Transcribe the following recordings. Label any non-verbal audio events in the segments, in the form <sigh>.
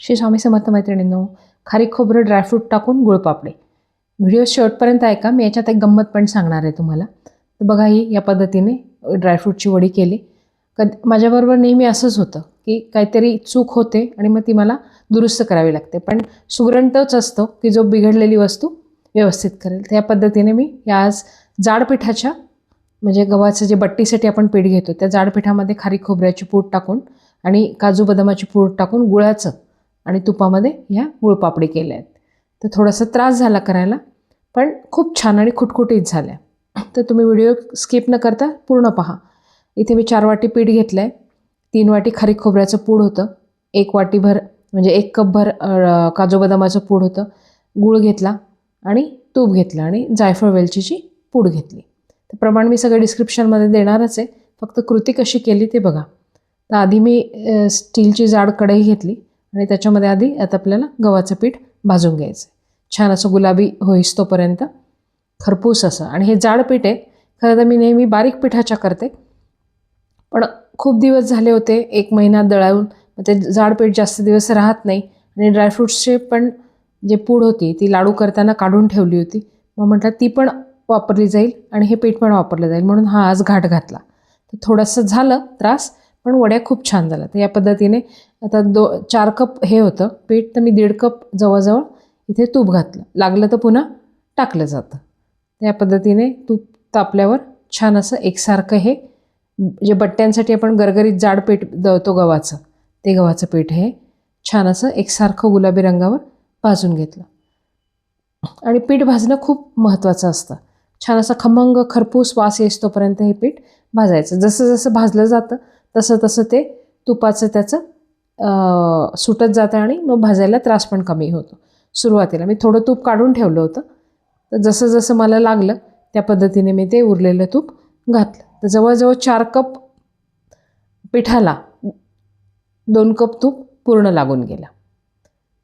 श्री स्वामी समर्थ मैत्रिणींनो खारीक खोबरं ड्रायफ्रूट टाकून गुळपापडे व्हिडिओ शेवटपर्यंत ऐका मी याच्यात एक गंमत पण सांगणार आहे तुम्हाला. तर बघा ही या पद्धतीने ड्रायफ्रूटची वडी केली. कद माझ्याबरोबर नेहमी असंच होतं की काहीतरी चूक होते आणि मग ती मला दुरुस्त करावी लागते. पण सुगरण तोच असतो की जो बिघडलेली वस्तू व्यवस्थित करेल. तर या पद्धतीने मी या आज जाड पिठाच्या म्हणजे गव्हाचं जे बट्टीसाठी आपण पीठ घेतो त्या जाड पिठामध्ये खारीक खोबऱ्याची पूड टाकून आणि काजू बदामाची पूड टाकून गुळाचं आणि तुपामध्ये ह्या गुळपापडी केल्या आहेत. तर थोडासा त्रास झाला करायला पण खूप छान आणि खुटखुटीत झाल्या. तर तुम्ही व्हिडिओ स्किप न करता पूर्ण पहा. इथे मी चार वाटी पीठ घेतलं आहे तीन वाटी खारीक खोबऱ्याचं पूड होतं. एक वाटीभर म्हणजे एक कपभर काजू बदामाचं पूड होतं. गूळ घेतला आणि तूप घेतलं आणि जायफळ वेलचीची पूड घेतली. तर प्रमाण मी सगळं डिस्क्रिप्शनमध्ये देणारच आहे. फक्त कृती कशी केली ते बघा. तर आधी मी स्टीलची जाड कढई घेतली. आणि त्याच्यामध्ये आधी आता आपल्याला गव्हाचं पीठ भाजून घ्यायचं आहे. छान असं गुलाबी होईस तोपर्यंत खरपूस असं. आणि हे जाड पीठ आहे. खरं तर मी नेहमी बारीक पिठाच्या करते. पण खूप दिवस झाले होते. एक महिना दळावून. मग ते जाड पीठ जास्त दिवस राहत नाही. आणि ड्रायफ्रूट्सचे पण जे पूड होती ती लाडू करताना काढून ठेवली होती. मग म्हटलं ती पण वापरली जाईल आणि हे पीठ पण वापरलं जाईल. म्हणून हा आज घाट घातला. तर थोडंसं झालं त्रास पण वड्या खूप छान झाल्या. तर या पद्धतीने आता दो चार कप हे होतं. पीठ तर मी दीड कप जवळजवळ इथे तूप घातलं. लागलं तर पुन्हा टाकलं जातं. त्या पद्धतीने तूप तापल्यावर छान असं एकसारखं हे जे बट्ट्यांसाठी आपण गरगरीत जाड पीठ दळतो गव्हाचं ते गव्हाचं पीठ हे छान असं एकसारखं गुलाबी रंगावर भाजून घेतलं. आणि पीठ भाजणं खूप महत्त्वाचं असतं. छान असं खमंग खरपूस वास येईस्तोपर्यंत हे पीठ भाजायचं. जसं जसं भाजलं जातं तसं तसं ते तुपाचं त्याचं सुटत जातं आणि मग भाजायला त्रास पण कमी होतो. सुरुवातीला मी थोडं तूप काढून ठेवलं होतं. तर जसं जसं मला लागलं त्या पद्धतीने मी ते उरलेलं तूप घातलं. तर जवळजवळ चार कप पिठाला दोन कप तूप पूर्ण लागून गेला.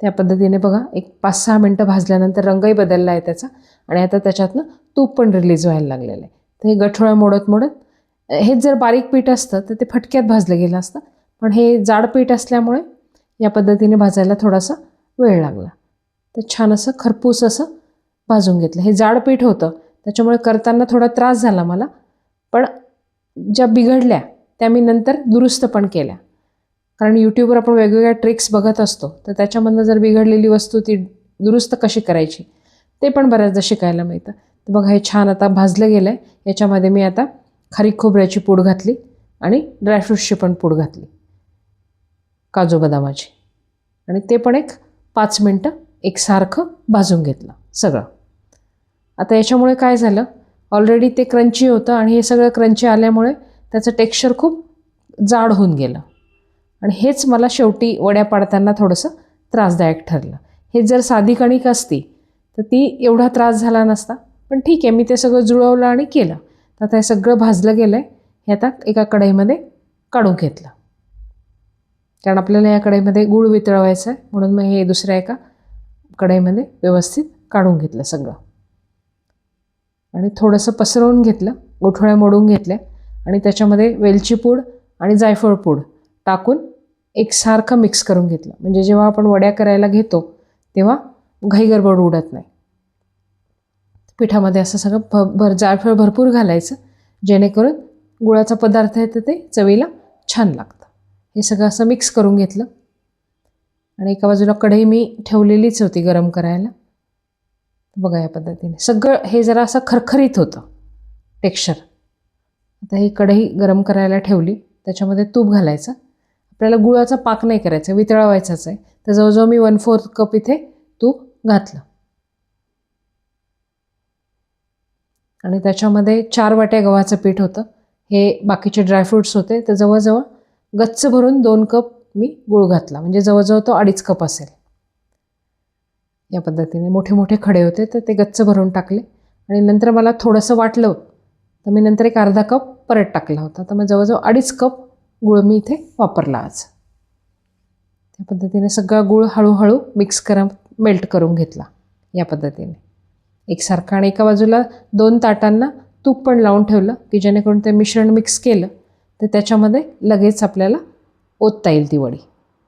त्या पद्धतीने बघा एक पाच सहा मिनटं भाजल्यानंतर रंगही बदलला आहे त्याचा आणि आता त्याच्यातनं तूप पण रिलीज व्हायला लागलेलं आहे. तर हे गठोळ्या मोडत मोडत हेच जर बारीक पीठ असतं तर ते फटक्यात भाजलं गेलं असतं. पण हे जाड पीठ असल्यामुळे या पद्धतीने भाजायला थोडासा वेळ लागला. तर छान असं खरपूस असं भाजून घेतलं. हे जाड पीठ होतं त्याच्यामुळे करताना थोडा त्रास झाला मला पण ज्या बिघडल्या त्या मी नंतर दुरुस्त पण केल्या. कारण यूट्यूबवर आपण वेगवेगळ्या ट्रिक्स बघत असतो तर त्याच्यामधनं जर बिघडलेली वस्तू ती दुरुस्त कशी करायची ते पण बऱ्याचदा शिकायला मिळतं. तर बघा हे छान आता भाजलं गेलं आहे याच्यामध्ये मी आता खरी खोबऱ्याची पूड घातली आणि ड्रायफ्रूट्सची पण पूड घातली. काजू बदामाची. आणि ते पण एक पाच मिनटं एकसारखं भाजून घेतलं सगळं. आता याच्यामुळे काय झालं? ऑलरेडी ते क्रंची होतं आणि हे सगळं क्रंची आल्यामुळे त्याचं टेक्स्चर खूप जाड होऊन गेलं. आणि हेच मला शेवटी वड्या पाडताना थोडंसं त्रासदायक ठरलं. हे जर साधी कणिक असती तर ती एवढा त्रास झाला नसता. पण ठीक आहे मी ते सगळं जुळवलं आणि केलं. तर आता हे सगळं भाजलं गेलं आहे हे आता एका कढईमध्ये काढून घेतलं. कारण आपल्याला या कढईमध्ये गूळ वितळवायचं आहे म्हणून मग हे दुसऱ्या एका कढईमध्ये व्यवस्थित काढून घेतलं सगळं. आणि थोडंसं पसरवून घेतलं गोठोळ्या मोडून घेतल्या आणि त्याच्यामध्ये वेलची पूड आणि जायफळ पूड टाकून एकसारखं मिक्स करून घेतलं. म्हणजे जेव्हा आपण वड्या करायला घेतो तेव्हा घाई गडबड उडत नाही. पिठामध्ये असं सगळं भ भर जायफळ भरपूर घालायचं जेणेकरून गुळाचा पदार्थ आहे तर ते चवीला छान लागतं. हे सगळं असं मिक्स करून घेतलं. आणि एका बाजूला कढई मी ठेवलेलीच होती गरम करायला. बघा या पद्धतीने. सगळं हे जरा असं खरखरीत होतं. टेक्स्चर आता ही कढई गरम करायला ठेवली. त्याच्यामध्ये तूप घालायचं. आपल्याला गुळाचा पाक नाही करायचा वितळवायचाच आहे. तर जवळजवळ मी वन फोर्थ कप इथे तूप घातलं. आणि त्याच्यामध्ये चार वाट्या गव्हाचं पीठ होतं. हे बाकीचे ड्रायफ्रूट्स होते. तर जवळजवळ गच्च भरून दोन कप मी गुळ घातला. म्हणजे जवळजवळ तो अडीच कप असेल. या पद्धतीने मोठे मोठे खडे होते तर ते गच्च भरून टाकले. आणि नंतर मला थोडंसं वाटलं तर मी नंतर एक अर्धा कप परत टाकला होता. तर मग जवळजवळ अडीच कप गुळ मी इथे वापरला आज. त्या पद्धतीने सगळा गुळ हळूहळू मिक्स करा मेल्ट करून घेतला. या पद्धतीने. एकसारखा आणि एका बाजूला दोन ताटांना तूप पण लावून ठेवलं की जेणेकरून ते मिश्रण मिक्स केलं तर त्याच्यामध्ये लगेच आपल्याला ओतता येईल ती वडी.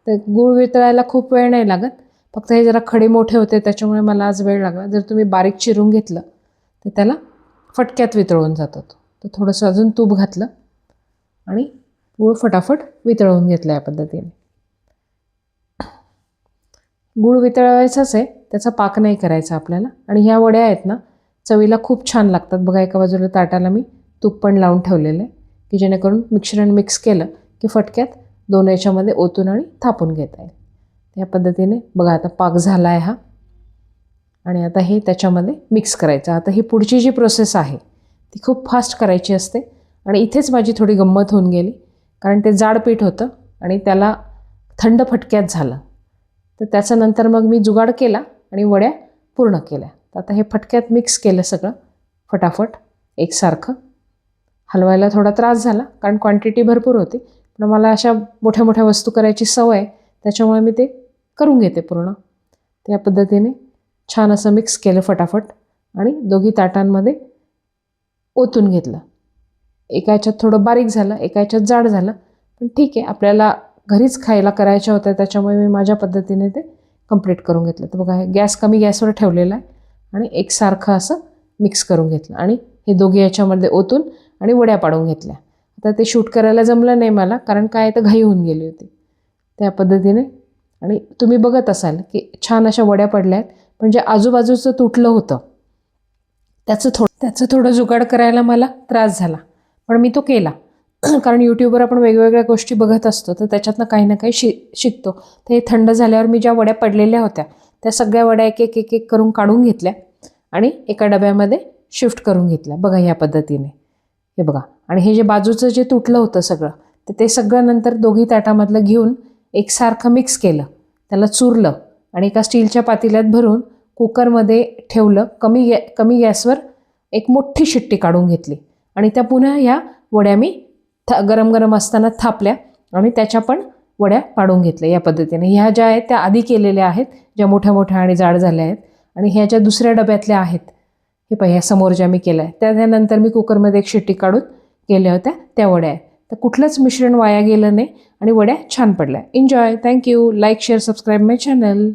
तर गूळ वितळायला खूप वेळ नाही लागत. फक्त हे जरा खडे मोठे होते त्याच्यामुळे मला आज वेळ लागला. जर तुम्ही बारीक चिरून घेतलं तर त्याला फटक्यात वितळून जातो तो तर थोडंसं अजून तूप घातलं आणि गूळ फटाफट वितळवून घेतला या पद्धतीने. गूळ वितळवायचाच आहे त्याचा पाक नाही करायचा आपल्याला. आणि ह्या वड्या आहेत ना चवीला खूप छान लागतात. बघा एका बाजूला ताटाला मी तूप पण लावून ठेवलेलं आहे. की जेणेकरून मिश्रण मिक्स केलं की फटक्यात दोन याच्यामध्ये ओतून आणि थापून घेता येईल. या पद्धतीने बघा आता पाक झाला आहे हा. आणि आता हे त्याच्यामध्ये मिक्स करायचं. आता ही पुढची जी प्रोसेस आहे ती खूप फास्ट करायची असते. आणि इथेच माझी थोडी गंमत होऊन गेली. कारण ते जाड पीठ होतं आणि त्याला थंड फटक्यात झालं. तर त्याच्यानंतर मग मी जुगाड केला आणि वड्या पूर्ण केल्या. तर आता हे फटक्यात मिक्स केलं सगळं. फटाफट एकसारखं हलवायला थोडा त्रास झाला कारण क्वांटिटी भरपूर होती. पण मला अशा मोठ्या मोठ्या वस्तू करायची सवय आहे त्याच्यामुळे मी ते करून घेते पूर्ण. त्या पद्धतीने छान असं मिक्स केलं फटाफट आणि दोघी ताटांमध्ये ओतून घेतलं. एका याच्यात थोडं बारीक झालं एका याच्यात जाड झालं. पण ठीक आहे आपल्याला घरीच खायला करायच्या होत्या त्याच्यामुळे मी माझ्या पद्धतीने ते कंप्लीट करून घेतलं. तर बघा हे गॅस कमी गॅसवर ठेवलेला आहे आणि एकसारखं असं मिक्स करून घेतलं. आणि हे दोघे याच्यामध्ये ओतून आणि वड्या पाडून घेतल्या. आता ते शूट करायला जमलं नाही मला कारण काय तर घाई होऊन गेली होती. त्या पद्धतीने. आणि तुम्ही बघत असाल की छान अशा वड्या पडल्या आहेत पण जे आजूबाजूचं तुटलं होतं त्याचं थोडं त्याचं थोडं जुगाड करायला मला त्रास झाला. पण मी तो केला. <clears throat> कारण यूट्यूबवर आपण वेगवेगळ्या गोष्टी बघत असतो तर त्याच्यातनं काही ना काही शि शिकतो. तर हे थंड झाल्यावर मी ज्या वड्या पडलेल्या होत्या त्या सगळ्या वड्या एक एक एक एक करून काढून घेतल्या आणि एका डब्यामध्ये शिफ्ट करून घेतल्या. बघा ह्या पद्धतीने. हे बघा. आणि हे जे बाजूचं जे तुटलं होतं सगळं तर ते सगळं नंतर दोघी ताटामधलं घेऊन एकसारखं मिक्स केलं. त्याला चुरलं आणि एका स्टीलच्या पातेल्यात भरून कुकरमध्ये ठेवलं. कमी गॅ कमी गॅसवर एक मोठी शिट्टी काढून घेतली. आणि त्या पुन्हा ह्या वड्या मी थ गरम गरम असताना थापल्या आणि त्याच्या पण वड्या पाडून घेतल्या या पद्धतीने. ह्या ज्या आहेत त्या आधी केलेल्या आहेत ज्या मोठ्या मोठ्या आणि जाड झाल्या आहेत. आणि ह्या ज्या दुसऱ्या डब्यातल्या आहेत हे पहिल्या ह्या समोर ज्या मी केल्या आहेत त्या त्यानंतर मी कुकरमध्ये एक शिट्टी काढून केल्या होत्या त्या वड्या आहेत. तर कुठलंच मिश्रण वाया गेलं नाही आणि वड्या छान पडल्या. Enjoy thank you like share subscribe my channel